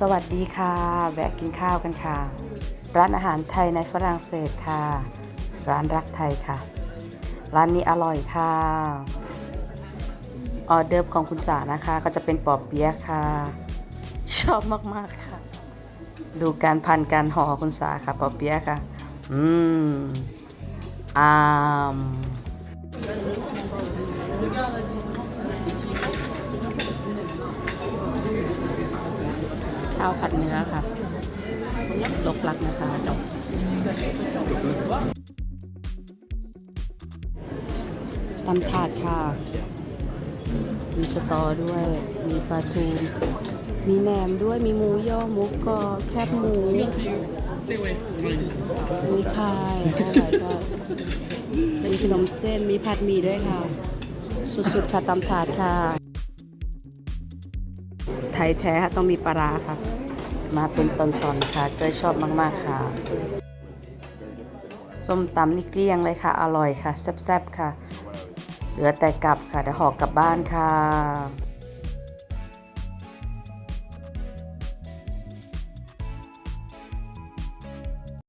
สวัสดีค่ะ แวะกินข้าวกันค่ะ ร้านอาหารไทยในฝรั่งเศสค่ะ ร้านรักไทยค่ะ ร้านนี้อร่อยค่ะ ออเดิร์ฟของคุณสานะคะ ก็จะเป็นปอบเปี๊ยะค่ะ ชอบมากๆค่ะ ดูการพันการห่อคุณสาค่ะ ปอบเปี๊ยะค่ะ อืมอาม ข้าวผัดเนื้อค่ะลกลักนะคะจบตำถาดค่ะ มีสตอด้วย มีปลาทู มีแหนมด้วย มีหมูย่อหมูกรอบแคบหมู มีไข่โอ้ my god มีขนมเส้น มีผัดหมี่ด้วยค่ะ สุดๆค่ะตำถาดค่ะ ไทยแท้ค่ะต้องมีปลาราค่ะ มาเป็นตอนๆค่ะเจ้ยชอบมากๆค่ะ ส้มตำนี่เกลี้ยงเลยค่ะ อร่อยค่ะ แซ่บๆค่ะ เหลือแต่กลับค่ะเดี๋ยวห่อกลับบ้านค่ะ